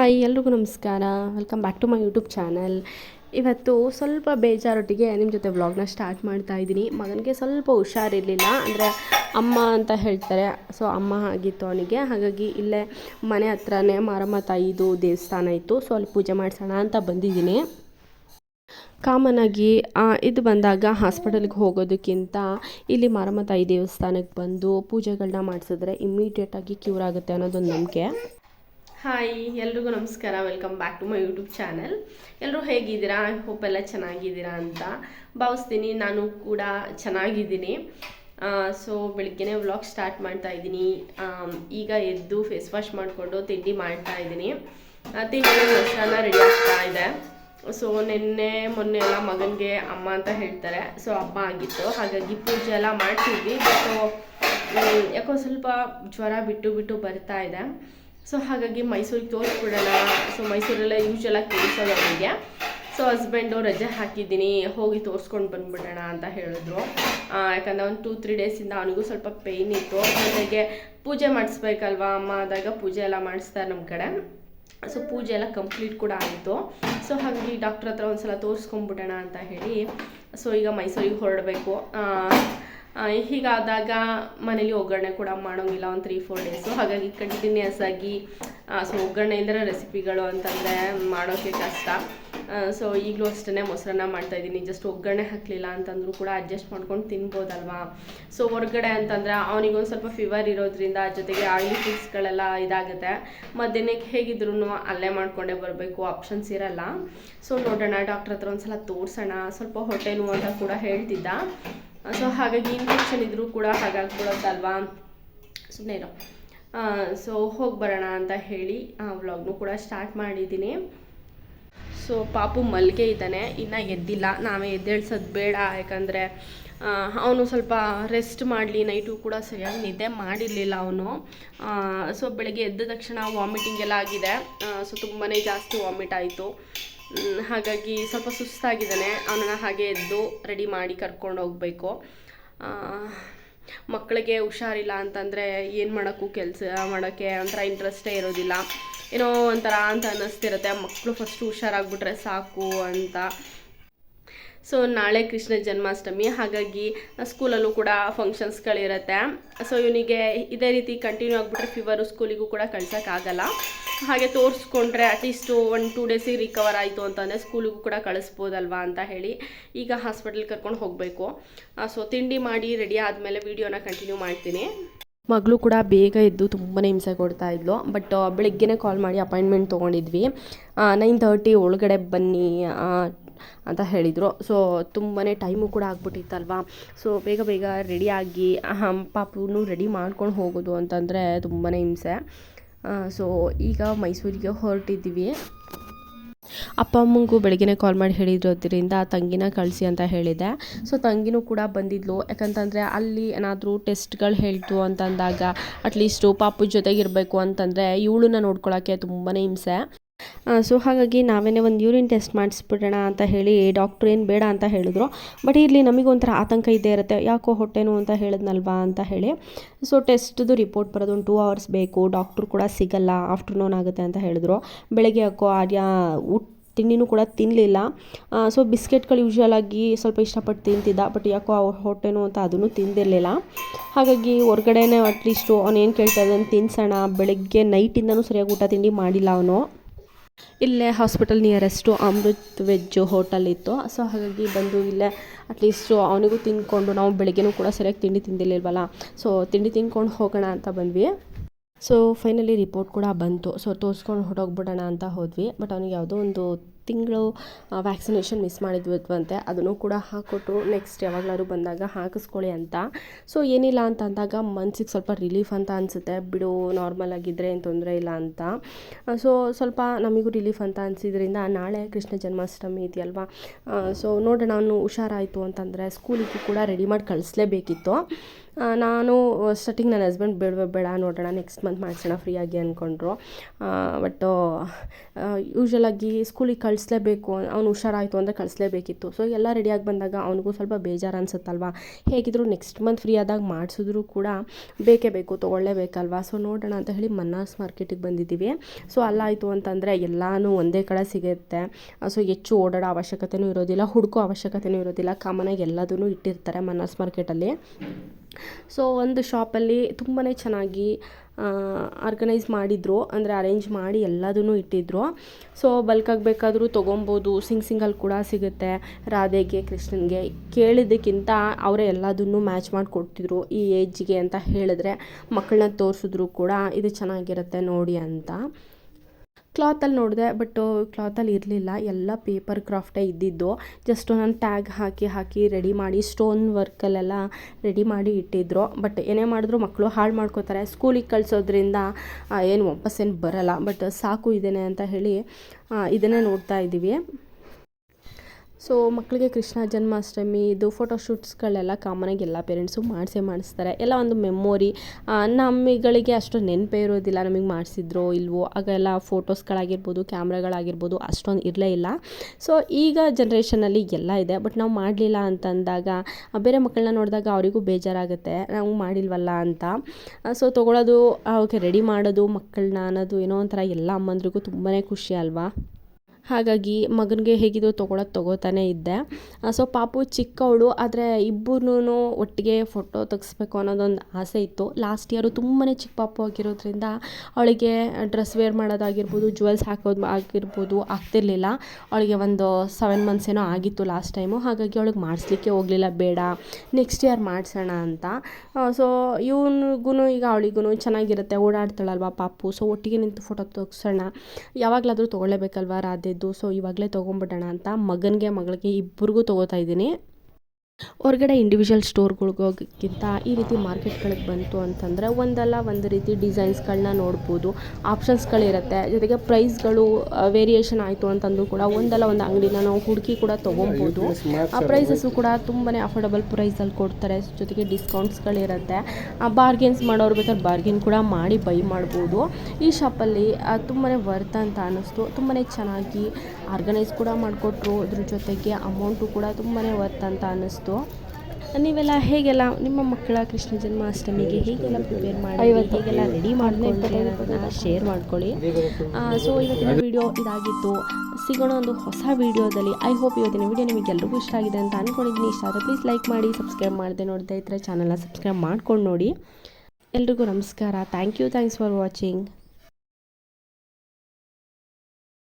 Hi, ಎಲ್ರಿಗೂ ನಮಸ್ಕಾರ. Welcome back to my YouTube channel ಇವತ್ತು ಸ್ವಲ್ಪ ಬೇಜಾರೊಟ್ಟಿಗೆ ನಿಮ್ಮ ಜೊತೆ ವ್ಲಾಗ್ನ ಸ್ಟಾರ್ಟ್ ಮಾಡ್ತಾ ಇದ್ದೀನಿ. ಮಗನಿಗೆ ಸ್ವಲ್ಪ ಹುಷಾರಿರಲಿಲ್ಲ, ಅಂದರೆ ಅಮ್ಮ ಅಂತ ಹೇಳ್ತಾರೆ. ಸೊ ಅಮ್ಮ ಆಗಿತ್ತು ಅವನಿಗೆ. ಹಾಗಾಗಿ ಇಲ್ಲೇ ಮನೆ ಹತ್ರನೇ ಮಾರಮ್ಮ ತಾಯಿದು ದೇವಸ್ಥಾನ ಇತ್ತು. ಸೊ ಅಲ್ಲಿ ಪೂಜೆ ಮಾಡಿಸೋಣ ಅಂತ ಬಂದಿದ್ದೀನಿ. ಕಾಮನ್ ಆಗಿ ಇದು ಬಂದಾಗ ಹಾಸ್ಪಿಟಲ್ಗೆ ಹೋಗೋದಕ್ಕಿಂತ ಇಲ್ಲಿ ಮಾರಮ್ಮ ತಾಯಿ ದೇವಸ್ಥಾನಕ್ಕೆ ಬಂದು ಪೂಜೆಗಳನ್ನ ಮಾಡಿಸಿದ್ರೆ ಇಮ್ಮಿಡಿಯೇಟಾಗಿ ಕ್ಯೂರ್ ಆಗುತ್ತೆ ಅನ್ನೋದೊಂದು ನಂಬಿಕೆ. ಹಾಯ್ ಎಲ್ರಿಗೂ ನಮಸ್ಕಾರ. Welcome back to my YouTube channel ಎಲ್ಲರೂ ಹೇಗಿದ್ದೀರಾ? ಹೋಪ್ ಎಲ್ಲ ಚೆನ್ನಾಗಿದ್ದೀರಾ ಅಂತ ಭಾವಿಸ್ತೀನಿ. ನಾನು ಕೂಡ ಚೆನ್ನಾಗಿದ್ದೀನಿ. ಸೊ ಬೆಳಿಗ್ಗೆನೇ ವ್ಲಾಗ್ ಸ್ಟಾರ್ಟ್ ಮಾಡ್ತಾ ಇದ್ದೀನಿ. ಈಗ ಎದ್ದು ಫೇಸ್ ವಾಶ್ ಮಾಡಿಕೊಂಡು ತಿಂಡಿ ಮಾಡ್ತಾ ಇದ್ದೀನಿ. ತಿಂಡಿ ಮೊಸರನ್ನ ರೆಡಿ ಆಗ್ತಾ ಇದೆ. ಸೊ ನಿನ್ನೆ, ಮೊನ್ನೆ ಎಲ್ಲ ಮಗನಿಗೆ ಅಮ್ಮ ಅಂತ ಹೇಳ್ತಾರೆ. ಸೊ ಹಬ್ಬ ಆಗಿತ್ತು. ಹಾಗಾಗಿ ಪೂಜೆ ಎಲ್ಲ ಮಾಡ್ತಿದ್ವಿ ಸೊ ಯಾಕೋ ಸ್ವಲ್ಪ ಜ್ವರ ಬಿಟ್ಟು ಬಿಟ್ಟು ಬರ್ತಾ ಇದೆ. ಸೊ ಹಾಗಾಗಿ ಮೈಸೂರಿಗೆ ತೋರಿಸ್ಬಿಡೋಣ ಸೊ ಮೈಸೂರೆಲ್ಲ ಯೂಶಲಾಗಿ ತೋರಿಸೋದು ಅವರಿಗೆ. ಸೊ ಹಸ್ಬೆಂಡು ರಜೆ ಹಾಕಿದ್ದೀನಿ. ಹೋಗಿ ತೋರಿಸ್ಕೊಂಡು ಬಂದ್ಬಿಡೋಣ ಅಂತ ಹೇಳಿದ್ರು. ಯಾಕಂದ್ರೆ ಒಂದು ಟೂ ತ್ರೀ ಡೇಸಿಂದ ಅವನಿಗೂ ಸ್ವಲ್ಪ ಪೇಯ್ನ್ ಇತ್ತು. ಜೊತೆಗೆ ಪೂಜೆ ಮಾಡಿಸ್ಬೇಕಲ್ವಾ ಅಮ್ಮ ಆದಾಗ ಪೂಜೆ ಎಲ್ಲ ಮಾಡಿಸ್ತಾರೆ ನಮ್ಮ ಕಡೆ. ಸೊ ಪೂಜೆ ಎಲ್ಲ ಕಂಪ್ಲೀಟ್ ಕೂಡ ಆಯಿತು. ಸೊ ಹಾಗಾಗಿ ಡಾಕ್ಟ್ರ್ ಹತ್ರ ಒಂದು ಸಲ ತೋರಿಸ್ಕೊಂಬಿಡೋಣ ಅಂತ ಹೇಳಿ. ಸೊ ಈಗ ಮೈಸೂರಿಗೆ ಹೊರಡಬೇಕು. ಹೀಗಾದಾಗ ಮನೇಲಿ ಒಗ್ಗರಣೆ ಕೂಡ ಮಾಡೋಂಗಿಲ್ಲ ಒಂದು ತ್ರೀ ಫೋರ್ ಡೇಸು ಹಾಗಾಗಿ ಕಂಟಿನ್ಯೂಸ್ ಆಗಿ ಸೊ ಒಗ್ಗರಣೆ ಇಲ್ಲದ್ರೆ ರೆಸಿಪಿಗಳು ಅಂತಂದರೆ ಮಾಡೋಕ್ಕೆ ಕಷ್ಟ. ಸೊ ಈಗಲೂ ಅಷ್ಟೇ ಮೊಸರನ್ನ ಮಾಡ್ತಾಯಿದ್ದೀನಿ ಜಸ್ಟ್ ಒಗ್ಗರಣೆ ಹಾಕಲಿಲ್ಲ ಅಂತಂದರೂ ಕೂಡ ಅಡ್ಜಸ್ಟ್ ಮಾಡ್ಕೊಂಡು ತಿನ್ಬೋದಲ್ವಾ? ಸೊ ಹೊರಗಡೆ ಅಂತಂದರೆ ಅವನಿಗೊಂದು ಸ್ವಲ್ಪ ಫೀವರ್ ಇರೋದ್ರಿಂದ ಜೊತೆಗೆ ಆಯಿಲ್ ಫುಡ್ಸ್ಗಳೆಲ್ಲ ಇದಾಗುತ್ತೆ. ಮಧ್ಯಾಹ್ನಕ್ಕೆ ಹೇಗಿದ್ರು ಅಲ್ಲೇ ಮಾಡ್ಕೊಂಡೇ ಬರಬೇಕು ಆಪ್ಷನ್ಸ್ ಇರಲ್ಲ. ಸೊ ನೋಡೋಣ ಡಾಕ್ಟ್ರ್ ಹತ್ರ ಒಂದು ಸಲ ತೋರಿಸೋಣ. ಸ್ವಲ್ಪ ಹೊಟ್ಟೆ ನೋವು ಅಂತ ಕೂಡ ಹೇಳ್ತಿದ್ದ. ಸೊ ಹಾಗಾಗಿ ಇನ್ಫೆಕ್ಷನ್ ಇದ್ರೂ ಕೂಡ ಹಾಗಾಗ್ಬಿಡೋದಲ್ವಾ ಸುಮ್ಮನೆ ಇರೋ. ಸೊ ಹೋಗಿ ಬರೋಣ ಅಂತ ಹೇಳಿ ವ್ಲಾಗ್ನು ಕೂಡ ಸ್ಟಾರ್ಟ್ ಮಾಡಿದ್ದೀನಿ. ಸೊ ಪಾಪು ಮಲ್ಗೆ ಇದ್ದಾನೆ. ಇನ್ನು ಎದ್ದಿಲ್ಲ. ನಾವೇ ಎದ್ದೇಳ್ಸೋದು ಬೇಡ. ಯಾಕಂದರೆ ಅವನು ಸ್ವಲ್ಪ ರೆಸ್ಟ್ ಮಾಡಲಿ. ನೈಟು ಕೂಡ ಸರಿಯಾಗಿ ನಿದ್ದೆ ಮಾಡಿರಲಿಲ್ಲ ಅವನು. ಸೊ ಬೆಳಗ್ಗೆ ಎದ್ದ ತಕ್ಷಣ ವಾಮಿಟಿಂಗ್ ಎಲ್ಲ ಆಗಿದೆ. ಸೊ ತುಂಬಾ ಜಾಸ್ತಿ ವಾಮಿಟ್ ಆಯಿತು. ಹಾಗಾಗಿ ಸ್ವಲ್ಪ ಸುಸ್ತಾಗಿದ್ದಾನೆ. ಅವನನ್ನು ಹಾಗೆ ಎದ್ದು ರೆಡಿ ಮಾಡಿ ಕರ್ಕೊಂಡು ಹೋಗಬೇಕು. ಮಕ್ಕಳಿಗೆ ಹುಷಾರಿಲ್ಲ ಅಂತಂದರೆ ಏನು ಮಾಡೋಕ್ಕೂ ಕೆಲಸ ಮಾಡೋಕ್ಕೆ ಒಂಥರ ಇಂಟ್ರೆಸ್ಟೇ ಇರೋದಿಲ್ಲ. ಏನೋ ಒಂಥರ ಅಂತ ಅನ್ನಿಸ್ತಿರುತ್ತೆ. ಮಕ್ಕಳು ಫಸ್ಟು ಹುಷಾರಾಗ್ಬಿಟ್ರೆ ಸಾಕು ಅಂತ. ಸೊ ನಾಳೆ ಕೃಷ್ಣ ಜನ್ಮಾಷ್ಟಮಿ. ಹಾಗಾಗಿ ಸ್ಕೂಲಲ್ಲೂ ಕೂಡ ಫಂಕ್ಷನ್ಸ್ಗಳಿರುತ್ತೆ ಸೊ ಇವನಿಗೆ ಇದೇ ರೀತಿ ಕಂಟಿನ್ಯೂ ಆಗಿಬಿಟ್ರೆ ಫೀವರು ಸ್ಕೂಲಿಗೂ ಕೂಡ ಕಳ್ಸೋಕ್ಕಾಗಲ್ಲ. ಹಾಗೆ ತೋರಿಸ್ಕೊಂಡ್ರೆ ಅಟ್ಲೀಸ್ಟು ಒನ್ ಟೂ ಡೇಸಿಗೆ ರಿಕವರ್ ಆಯಿತು ಅಂತಂದರೆ ಸ್ಕೂಲಿಗೂ ಕೂಡ ಕಳಿಸ್ಬೋದಲ್ವಾ ಅಂತ ಹೇಳಿ ಈಗ ಹಾಸ್ಪಿಟಲ್ ಕರ್ಕೊಂಡು ಹೋಗಬೇಕು. ಸೊ ತಿಂಡಿ ಮಾಡಿ ರೆಡಿ ಆದಮೇಲೆ ವೀಡಿಯೋನ ಕಂಟಿನ್ಯೂ ಮಾಡ್ತೀನಿ. ಮಗಳು ಕೂಡ ಬೇಗ ಎದ್ದು ತುಂಬಾ ಹಿಂಸೆ ಕೊಡ್ತಾ ಇದ್ಲು. ಬಟ್ ಬೆಳಗ್ಗೆನೇ ಕಾಲ್ ಮಾಡಿ ಅಪಾಯಿಂಟ್ಮೆಂಟ್ ತೊಗೊಂಡಿದ್ವಿ. ನೈನ್ ತರ್ಟಿ ಒಳಗಡೆ ಬನ್ನಿ ಅಂತ ಹೇಳಿದರು. ಸೊ ತುಂಬಾ ಟೈಮು ಕೂಡ ಆಗ್ಬಿಟ್ಟಿತ್ತಲ್ವಾ? ಸೊ ಬೇಗ ಬೇಗ ರೆಡಿಯಾಗಿ ಪಾಪುನು ರೆಡಿ ಮಾಡ್ಕೊಂಡು ಹೋಗೋದು ಅಂತಂದರೆ ತುಂಬಾ ಹಿಂಸೆ. ಸೊ ಈಗ ಮೈಸೂರಿಗೆ ಹೊರಟಿದ್ದೀವಿ. ಅಪ್ಪ ಅಮ್ಮಂಗೂ ಬೆಳಗ್ಗೆನೇ ಕಾಲ್ ಮಾಡಿ ಹೇಳಿದ್ರೋದ್ರಿಂದ ತಂಗಿನ ಕಳಿಸಿ ಅಂತ ಹೇಳಿದೆ. ಸೊ ತಂಗಿನೂ ಕೂಡ ಬಂದಿದ್ಲು. ಯಾಕಂತಂದರೆ ಅಲ್ಲಿ ಏನಾದರೂ ಟೆಸ್ಟ್ಗಳು ಹೇಳ್ತು ಅಂತಂದಾಗ ಅಟ್ಲೀಸ್ಟು ಪಾಪು ಜೊತೆಗಿರಬೇಕು ಅಂತಂದರೆ ಇವಳನ್ನ ನೋಡ್ಕೊಳ್ಳೋಕ್ಕೆ ತುಂಬಾ ಹಿಂಸೆ. ಸೊ ಹಾಗಾಗಿ ನಾವೇನೇ ಒಂದು ಯೂರಿನ್ ಟೆಸ್ಟ್ ಮಾಡಿಸ್ಬಿಡೋಣ ಅಂತ ಹೇಳಿ ಡಾಕ್ಟ್ರು ಏನು ಬೇಡ ಅಂತ ಹೇಳಿದ್ರು. ಬಟ್ ಇಲ್ಲಿ ನಮಗೊಂಥರ ಆತಂಕ ಇದ್ದೇ ಇರುತ್ತೆ. ಯಾಕೋ ಹೊಟ್ಟೆನೋ ಅಂತ ಹೇಳಿದ್ನಲ್ವಾ ಅಂತ ಹೇಳಿ. ಸೊ ಟೆಸ್ಟ್ದು ರಿಪೋರ್ಟ್ ಬರೋದು ಒಂದು ಟೂ ಅವರ್ಸ್ ಬೇಕು. ಡಾಕ್ಟ್ರು ಕೂಡ ಸಿಗಲ್ಲ ಆಫ್ಟರ್ನೂನ್ ಆಗುತ್ತೆ ಅಂತ ಹೇಳಿದ್ರು. ಬೆಳಗ್ಗೆ ಯಾಕೋ ಆರ್ಯ ಊಟ, ತಿಂಡಿನೂ ಕೂಡ ತಿನ್ನಲಿಲ್ಲ ಸೊ ಬಿಸ್ಕೆಟ್ಗಳು ಯೂಶ್ವಲ್ ಆಗಿ ಸ್ವಲ್ಪ ಇಷ್ಟಪಟ್ಟು ತಿಂತಿದ್ದ. ಬಟ್ ಯಾಕೋ ಅವ್ರ ಹೊಟ್ಟೆನೋ ಅಂತ ಅದನ್ನು ತಿಂದಿರಲಿಲ್ಲ. ಹಾಗಾಗಿ ಹೊರಗಡೆನೇ ಅಟ್ಲೀಸ್ಟು ಅವನೇನು ಕೇಳ್ತಾ ಇದ್ದಾನೆ, ತಿನ್ಸೋಣ. ಬೆಳಗ್ಗೆ ನೈಟಿಂದನೂ ಸರಿಯಾಗಿ ಊಟ ತಿಂಡಿ ಮಾಡಿಲ್ಲ ಅವನು. ಇಲ್ಲೇ hospital nearest Amrit veg hotel ಇತ್ತು. ಸೊ ಹಾಗಾಗಿ ಬಂದು ಇಲ್ಲೇ ಅಟ್ಲೀಸ್ಟು ಅವನಿಗೂ ತಿಂದ್ಕೊಂಡು ನಾವು ಬೆಳಗ್ಗೆನೂ ಕೂಡ ಸರಿಯಾಗಿ ತಿಂಡಿ ತಿಂದಿರಲಿಲ್ವಲ್ಲ? ಸೊ ತಿಂಡಿ ತಿಂದ್ಕೊಂಡು ಹೋಗೋಣ ಅಂತ ಬಂದ್ವಿ. ಸೊ ಫೈನಲಿ ರಿಪೋರ್ಟ್ ಕೂಡ ಬಂತು. ಸೊ ತೋರಿಸ್ಕೊಂಡು ಹೊರಟೋಗ್ಬಿಡೋಣ ಅಂತ ಹೋದ್ವಿ. ಬಟ್ ಅವನಿಗೆ ಯಾವುದೋ ಒಂದು ತಿಂಗಳು ವ್ಯಾಕ್ಸಿನೇಷನ್ ಮಿಸ್ ಮಾಡಿದ್ವಂತೆ, ಅದನ್ನು ಕೂಡ ಹಾಕ್ಕೊಟ್ರು ನೆಕ್ಸ್ಟ್ ಯಾವಾಗಲಾದ್ರು ಬಂದಾಗ ಹಾಕಿಸ್ಕೊಳ್ಳಿ ಅಂತ. ಸೊ ಏನಿಲ್ಲ ಅಂತ ಅಂದಾಗ ಮನ್ಸಿಗೆ ಸ್ವಲ್ಪ ರಿಲೀಫ್ ಅಂತ ಅನಿಸುತ್ತೆ. ಬಿಡು ನಾರ್ಮಲ್ ಆಗಿದ್ದರೆ ಏನು ತೊಂದರೆ ಇಲ್ಲ ಅಂತ. ಸೊ ಸ್ವಲ್ಪ ನಮಗೂ ರಿಲೀಫ್ ಅಂತ ಅನಿಸಿದ್ರಿಂದ ನಾಳೆ ಕೃಷ್ಣ ಜನ್ಮಾಷ್ಟಮಿ ಇದೆಯಲ್ವಾ? ಸೊ ನೋಡೋಣ, ಅವನು ಹುಷಾರಾಯಿತು ಅಂತಂದರೆ ಸ್ಕೂಲಿಗೂ ಕೂಡ ರೆಡಿ ಮಾಡಿ ಕಳಿಸ್ಲೇಬೇಕಿತ್ತು. ನಾನು ಸ್ಟಾರ್ಟಿಂಗ್ ನನ್ನ ಹಸ್ಬೆಂಡ್ ಬೇಡ ಬೇಡ ನೋಡೋಣ ನೆಕ್ಸ್ಟ್ ಮಂತ್ ಮಾಡಿಸೋಣ ಫ್ರೀಯಾಗಿ ಅಂದ್ಕೊಂಡ್ರು ಬಟ್ ಯೂಶ್ವಲಾಗಿ ಸ್ಕೂಲಿಗೆ ಕಳಿಸ್ಲೇಬೇಕು, ಅವ್ನು ಹುಷಾರಾಯಿತು ಅಂದರೆ ಕಳಿಸ್ಲೇಬೇಕಿತ್ತು. ಸೊ ಎಲ್ಲ ರೆಡಿಯಾಗಿ ಬಂದಾಗ ಅವನಿಗೂ ಸ್ವಲ್ಪ ಬೇಜಾರು ಅನ್ಸುತ್ತಲ್ವಾ? ಹೇಗಿದ್ರು ನೆಕ್ಸ್ಟ್ ಮಂತ್ ಫ್ರೀ ಆದಾಗ ಮಾಡಿಸಿದ್ರು ಕೂಡ ಬೇಕೇ ಬೇಕು, ತೊಗೊಳ್ಳೇಬೇಕಲ್ವಾ? ಸೊ ನೋಡೋಣ ಅಂತ ಹೇಳಿ ಮನ್ನಾಸ್ ಮಾರ್ಕೆಟಿಗೆ ಬಂದಿದ್ದೀವಿ. ಸೊ ಅಲ್ಲಾಯಿತು ಅಂತಂದರೆ ಎಲ್ಲನೂ ಒಂದೇ ಕಡೆ ಸಿಗುತ್ತೆ. ಸೊ ಹೆಚ್ಚು ಓಡಾಡೋ ಅವಶ್ಯಕತೆಯೂ ಇರೋದಿಲ್ಲ, ಹುಡುಕೋ ಅವಶ್ಯಕತೆಯೂ ಇರೋದಿಲ್ಲ. ಕಾಮನಾಗಿ ಎಲ್ಲದೂ ಇಟ್ಟಿರ್ತಾರೆ ಮನ್ನಾಸ್ ಮಾರ್ಕೆಟಲ್ಲಿ ಸೊ ಒಂದು ಶಾಪಲ್ಲಿ ತುಂಬಾ ಚೆನ್ನಾಗಿ ಆರ್ಗನೈಸ್ ಮಾಡಿದರು. ಅಂದರೆ ಅರೇಂಜ್ ಮಾಡಿ ಎಲ್ಲದೂ ಇಟ್ಟಿದ್ರು. ಸೊ ಬಲ್ಕಾಗಿ ಬೇಕಾದರೂ ತೊಗೊಬೋದು. ಸಿಂಗ್ ಸಿಂಗಲ್ ಕೂಡ ಸಿಗುತ್ತೆ. ರಾಧೆಗೆ, ಕೃಷ್ಣನ್ಗೆ ಕೇಳಿದ್ದಕ್ಕಿಂತ ಅವರೇ ಎಲ್ಲದನ್ನು ಮ್ಯಾಚ್ ಮಾಡಿ ಕೊಡ್ತಿದ್ರು ಈ ಏಜ್ಗೆ ಅಂತ ಹೇಳಿದ್ರೆ ಮಕ್ಕಳನ್ನ ತೋರಿಸಿದ್ರು ಕೂಡ ಇದು ಚೆನ್ನಾಗಿರುತ್ತೆ ನೋಡಿ ಅಂತ. ಕ್ಲಾತಲ್ಲಿ ನೋಡಿದೆ ಬಟ್ ಕ್ಲಾತಲ್ಲಿ ಇರಲಿಲ್ಲ. ಎಲ್ಲ ಪೇಪರ್ ಕ್ರಾಫ್ಟೇ ಇದ್ದಿದ್ದು. ಜಸ್ಟ್ ನಾನು ಟ್ಯಾಗ್ ಹಾಕಿ ಹಾಕಿ ರೆಡಿ ಮಾಡಿ ಸ್ಟೋನ್ ವರ್ಕಲ್ಲೆಲ್ಲ ರೆಡಿ ಮಾಡಿ ಇಟ್ಟಿದ್ರು. ಬಟ್ ಏನೇ ಮಾಡಿದ್ರು ಮಕ್ಕಳು ಹಾಳು ಮಾಡ್ಕೋತಾರೆ. ಸ್ಕೂಲಿಗೆ ಕಳಿಸೋದ್ರಿಂದ ಏನು ವಾಪಸ್ ಏನು ಬರಲ್ಲ. ಬಟ್ ಸಾಕು ಇದೇನೆ ಅಂತ ಹೇಳಿ ಇದನ್ನೇ ನೋಡ್ತಾ ಇದ್ದೀವಿ. ಸೊ ಮಕ್ಕಳಿಗೆ ಕೃಷ್ಣ ಜನ್ಮಾಷ್ಟಮಿ, ಇದು ಫೋಟೋಶೂಟ್ಸ್ಗಳೆಲ್ಲ ಕಾಮನಾಗಿ ಎಲ್ಲ ಪೇರೆಂಟ್ಸು ಮಾಡಿಸೇ ಮಾಡಿಸ್ತಾರೆ. ಎಲ್ಲ ಒಂದು ಮೆಮೊರಿ ನಮ್ಮಗಳಿಗೆ ಅಷ್ಟು ನೆನಪೇ ಇರೋದಿಲ್ಲ ನಮಗೆ ಮಾಡಿಸಿದ್ರೋ ಇಲ್ವೋ, ಆಗ ಎಲ್ಲ ಫೋಟೋಸ್ಗಳಾಗಿರ್ಬೋದು ಕ್ಯಾಮ್ರಾಗಳಾಗಿರ್ಬೋದು ಅಷ್ಟೊಂದು ಇರಲೇ ಇಲ್ಲ. ಸೊ ಈಗ ಜನ್ರೇಷನಲ್ಲಿ ಎಲ್ಲ ಇದೆ ಬಟ್ ನಾವು ಮಾಡಲಿಲ್ಲ ಅಂತಂದಾಗ ಬೇರೆ ಮಕ್ಕಳನ್ನ ನೋಡಿದಾಗ ಅವರಿಗೂ ಬೇಜಾರಾಗುತ್ತೆ. ನಾವು ಮಾಡಿಲ್ವಲ್ಲ ಅಂತ. ಸೊ ತೊಗೊಳೋದು ಅವಕ್ಕೆ ರೆಡಿ ಮಾಡೋದು ಮಕ್ಕಳನ್ನ ಅನ್ನೋದು ಏನೋ ಒಂಥರ ಎಲ್ಲ ಅಮ್ಮಂದ್ರಿಗೂ ತುಂಬಾ ಖುಷಿ ಅಲ್ವಾ? ಹಾಗಾಗಿ ಮಗನಿಗೆ ಹೇಗಿದ್ರು ತೊಗೊಳೋದು ತೊಗೋತಾನೆ ಇದ್ದೆ. ಸೊ ಪಾಪು ಚಿಕ್ಕವಳು, ಆದರೆ ಇಬ್ಬರೂ ಒಟ್ಟಿಗೆ ಫೋಟೋ ತೆಗೆಸ್ಬೇಕು ಅನ್ನೋದೊಂದು ಆಸೆ ಇತ್ತು. ಲಾಸ್ಟ್ ಇಯರು ತುಂಬಾ ಚಿಕ್ಕ ಪಾಪು ಆಗಿರೋದ್ರಿಂದ ಅವಳಿಗೆ ಡ್ರೆಸ್ ವೇರ್ ಮಾಡೋದಾಗಿರ್ಬೋದು ಜುವೆಲ್ಸ್ ಹಾಕೋದು ಆಗಿರ್ಬೋದು ಆಗ್ತಿರ್ಲಿಲ್ಲ. ಅವಳಿಗೆ ಒಂದು ಸೆವೆನ್ ಮಂತ್ಸ್ ಏನೋ ಆಗಿತ್ತು ಲಾಸ್ಟ್ ಟೈಮು ಹಾಗಾಗಿ ಅವಳಿಗೆ ಮಾಡಿಸ್ಲಿಕ್ಕೆ ಹೋಗಲಿಲ್ಲ, ಬೇಡ ನೆಕ್ಸ್ಟ್ ಇಯರ್ ಮಾಡಿಸೋಣ ಅಂತ. ಸೊ ಇವನಿಗೂ ಈಗ ಅವಳಿಗೂ ಚೆನ್ನಾಗಿರುತ್ತೆ, ಓಡಾಡ್ತಾಳಲ್ವ ಪಾಪು ಸೊ ಒಟ್ಟಿಗೆ ನಿಂತು ಫೋಟೋ ತೆಗ್ಸೋಣ. ಯಾವಾಗಲಾದರೂ ತೊಗೊಳ್ಳೇಬೇಕಲ್ವ ಸೊ ಇವಾಗಲೇ ತೊಗೊಂಬಿಡೋಣ ಅಂತ ಮಗನಿಗೆ ಮಗಳಿಗೆ ಇಬ್ಬರಿಗೂ ತೊಗೋತಾ ಇದ್ದೀನಿ. ಹೊರಗಡೆ ಇಂಡಿವಿಜುವಲ್ ಸ್ಟೋರ್ಗಳಿಗೋಗಿಂತ ಈ ರೀತಿ ಮಾರ್ಕೆಟ್ಗಳಿಗೆ ಬಂತು ಅಂತಂದರೆ ಒಂದಲ್ಲ ಒಂದು ರೀತಿ ಡಿಸೈನ್ಸ್ಗಳನ್ನ ನೋಡ್ಬೋದು ಆಪ್ಷನ್ಸ್ಗಳಿರುತ್ತೆ ಜೊತೆಗೆ ಪ್ರೈಸ್ಗಳು ವೇರಿಯೇಷನ್ ಆಯಿತು ಅಂತಂದು ಕೂಡ ಒಂದಲ್ಲ ಒಂದು ಅಂಗಡಿನ ನಾವು ಹುಡುಕಿ ಕೂಡ ತೊಗೊಬೋದು. ಆ ಪ್ರೈಸಸ್ಸು ಕೂಡ ತುಂಬಾ ಅಫೋರ್ಡಬಲ್ ಪ್ರೈಸಲ್ಲಿ ಕೊಡ್ತಾರೆ. ಜೊತೆಗೆ ಡಿಸ್ಕೌಂಟ್ಸ್ಗಳಿರುತ್ತೆ ಬಾರ್ಗೇನ್ಸ್ ಮಾಡೋರು ಬೇಕಾದ್ರೆ ಬಾರ್ಗೇನ್ ಕೂಡ ಮಾಡಿ ಬೈ ಮಾಡ್ಬೋದು. ಈ ಶಾಪಲ್ಲಿ ತುಂಬಾ ವರ್ತ್ ಅಂತ ಅನ್ನಿಸ್ತು. ತುಂಬಾ ಚೆನ್ನಾಗಿ ಆರ್ಗನೈಸ್ ಕೂಡ ಮಾಡಿಕೊಟ್ರು. ಅದ್ರ ಜೊತೆಗೆ ಅಮೌಂಟು ಕೂಡ ತುಂಬಾ ವರ್ತ್ ಅಂತ ಅನ್ನಿಸ್ತು. ನೀವೆಲ್ಲ ಹೇಗೆಲ್ಲ ನಿಮ್ಮ ಮಕ್ಕಳ ಕೃಷ್ಣ ಜನ್ಮಾಷ್ಟಮಿಗೆ ಹೇಗೆಲ್ಲ ಪ್ರಿಪೇರ್ ಮಾಡಿ ಹೇಗೆಲ್ಲ ರೆಡಿ ಮಾಡ್ಕೊಂಡ್ರೆ ಅನ್ನೋದನ್ನ ಶೇರ್ ಮಾಡ್ಕೊಳ್ಳಿ. ಸೊ ಇವತ್ತಿನ ವಿಡಿಯೋ ಇದಾಗಿತ್ತು. ಸಿಗೋಣ ಒಂದು ಹೊಸ ವಿಡಿಯೋದಲ್ಲಿ ಐ ಹೋಪ್ ಇವತ್ತಿನ ವಿಡಿಯೋ ನಿಮಗೆ ಎಲ್ರಿಗೂ ಇಷ್ಟ ಆಗಿದೆ ಅಂತ ಅಂದ್ಕೊಂಡಿದ್ದೀನಿ ಇಷ್ಟ ಆದರೆ ಪ್ಲೀಸ್ ಲೈಕ್ ಮಾಡಿ ಸಬ್ಸ್ಕ್ರೈಬ್ ಮಾಡದೆ ನೋಡ್ತಾ ಇದ್ದರೆ ಚಾನಲ್ನ ಸಬ್ಸ್ಕ್ರೈಬ್ ಮಾಡ್ಕೊಂಡು ನೋಡಿ. ಎಲ್ರಿಗೂ ನಮಸ್ಕಾರ. Thank you thanks for watching